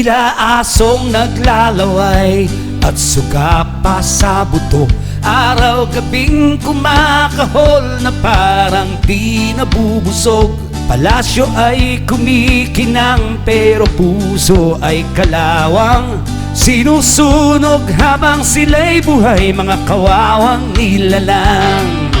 Tila asong naglalaway At suga pa sa buto. Araw-gabing kumakahol Na parang di nabubusog. Palasyo ay kumikinang Pero puso ay kalawang Sinusunog habang sila'y buhay Mga kawawang nilalang.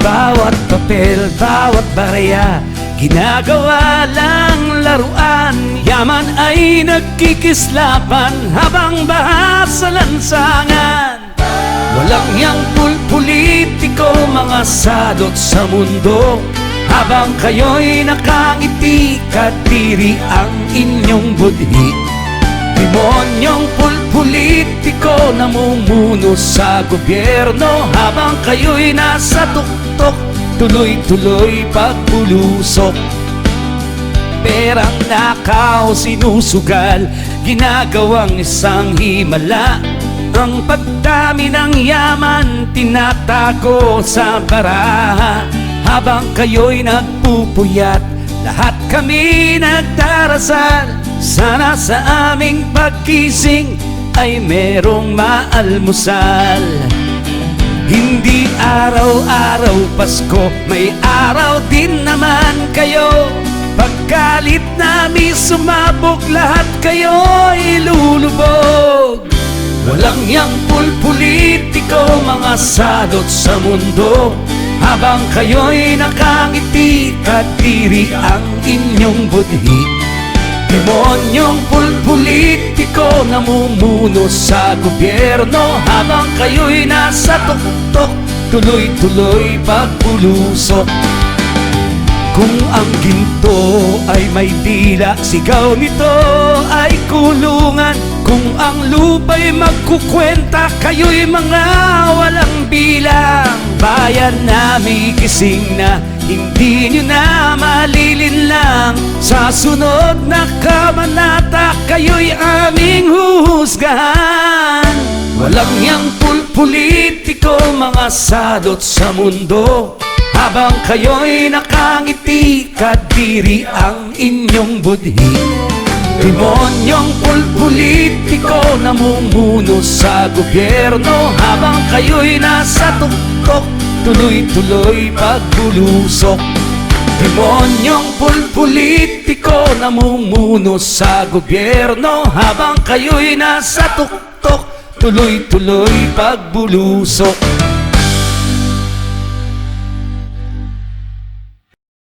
Bawat papel, bawat barya Ginagawa lang laruan. Yaman ay nagkikislapan Habang baha sa lansangan. Walang yang pulpolitiko Mga sadot sa mundo. Habang kayo'y nakangiti Kadiri ang inyong budhi Demonyong pulpolitiko namumuno sa gobyerno Habang kayo'y nasa tuktok Tuloy-tuloy pagpulusok. Perang nakaw sinusugal Ginagawang isang himala. Ang pagdami ng yaman Tinatago sa baraha. Habang kayo'y nagpupuyat Lahat kami nagdarasal Sana sa aming pagkising Ay merong maalmusal. Hindi araw-araw Pasko May araw din naman kayo. Pagkalit namin sumabog Lahat kayo ilulubog Walang yang pulpolitiko Mga sadot sa mundo. Habang kayo'y nakangiti Kadiri ang inyong budhi Demonyong pulpolitiko namumuno sa gobyerno. Habang kayo'y nasa tuktok Tuloy-tuloy pagpulusok Kung ang ginto ay may dila. Sigaw nito ay kulungan. Kung ang lupa'y magkukwenta Kayo'y mga walang bilang. Bayan namin gising na Hindi nyo na malilinlang Sa sunod na kabanata Kayo'y aming huhusgahan. Walang yang pulpolitiko Mga sadot sa mundo Habang kayo'y nakangiti Kadiri ang inyong budhi. Demonyong pulpolitiko namumuno sa gobyerno. Habang kayo'y nasa tuktok Tuloy-tuloy pagbulusok Demonyong pulpolitiko namumuno sa gobyerno. Habang kayo'y nasa tuktok Tuloy-tuloy pagbulusok